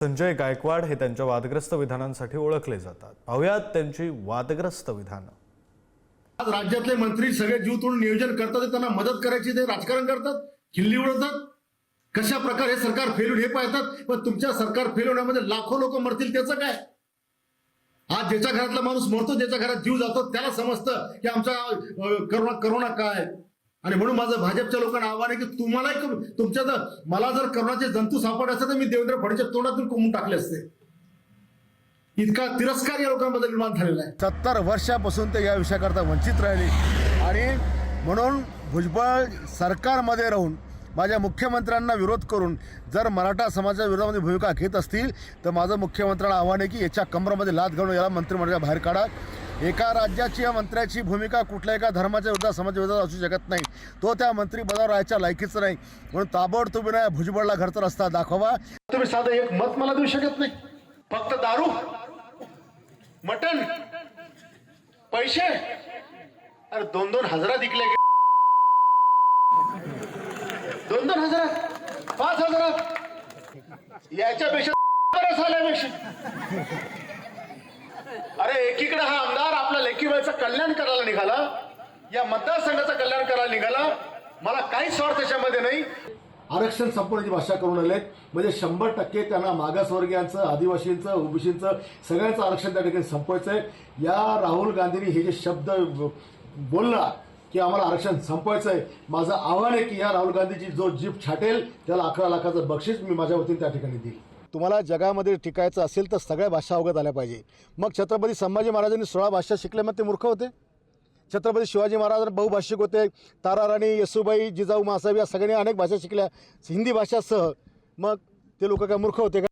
संजय गायकवाड हे त्यांच्या वादग्रस्त विधानांसाठी ओळखले जातात. पाहुयात त्यांची वादग्रस्त विधानं. आज राज्यातले मंत्री सगळे जीव तोडून नियोजन करतात त्यांना मदत करायची ते राजकारण करतात खिल्ली उडवतात. कशा प्रकारे सरकार फेलून हे पाहतात पण तुमच्या सरकार फेल होण्यामध्ये लाखो लोक मरतील त्याचं काय? आज ज्याच्या घरातला माणूस मरतो ज्याच्या घरात जीव जातो त्याला समजतं की आमचा करोना करोना काय? आणि म्हणून माझं भाजपच्या लोकांना आव्हान आहे की तुम्हाला एक तुमच्या जर मला जर करोनाचे जंतू सापडले असते तर मी देवेंद्र फडणवीसच्या तोंडातून कोंबून टाकले असते. इतका तिरस्कार या लोकांबद्दल निर्माण झालेला आहे. सत्तर वर्षापासून ते या विषयाकरता वंचित राहिले. आणि म्हणून भुजबळ सरकारमध्ये राहून माझ्या मुख्यमंत्र्यांना विरोध करून जर मराठा समाजाच्या विरोधामध्ये भूमिका घेत असतील तर माझं मुख्यमंत्र्यांना आव्हान आहे की याच्या कमरामध्ये लाद घालून याला मंत्रिमंडळाच्या बाहेर काढा. एका राज्याची या मंत्र्याची भूमिका कुठल्या एका धर्माच्या विरोधात समाजविरोधात असू शकत नाही. तो त्या मंत्रिपदावर राहायच्या लायकीचं नाही. म्हणून ताबडतोबीने भुजबळला घरचा रस्ता दाखवा. तुम्ही साधं एक मत मला देऊ शकत नाही. फक्त दारू मटन पैसे. अरे दोन दोन हजारात विकले दोन दोन हजारात पाच हजारात. याच्यापेक्षा बरं झाल्यापेक्षा. अरे एकीकडे हा आमदार आपल्या कल्याण करायला निघाला या मतदारसंघाचं कल्याण करायला निघाला मला काहीच स्वार्थ त्याच्यामध्ये नाही. आरक्षण संपवण्याची भाषा करून आले म्हणजे शंभर टक्के त्यांना मागासवर्गीयांचं आदिवासींचं ओबीसींचं सगळ्यांचं आरक्षण त्या ठिकाणी संपवायचं आहे या राहुल गांधींनी हे जे शब्द बोलला की आम्हाला आरक्षण संपवायचं आहे माझं आव्हान आहे की या राहुल गांधीची जो जीप छाटेल त्याला अकरा लाखाचं बक्षीस मी माझ्या वतीने त्या ठिकाणी देईल. तुम्हाला जगामध्ये टिकायचं असेल तर सगळ्या भाषा अवगत आल्या पाहिजे. मग छत्रपती संभाजी महाराजांनी सोळा भाषा शिकल्या मग ते मूर्ख होते. छत्रपती शिवाजी महाराज बहुभाषिक होते. ताराराणी येसुबाई जिजाऊ मासाहेब या सगळ्यांनी अनेक भाषा शिकल्या. हिंदी भाषासह मग ते लोक काय मूर्ख होते का?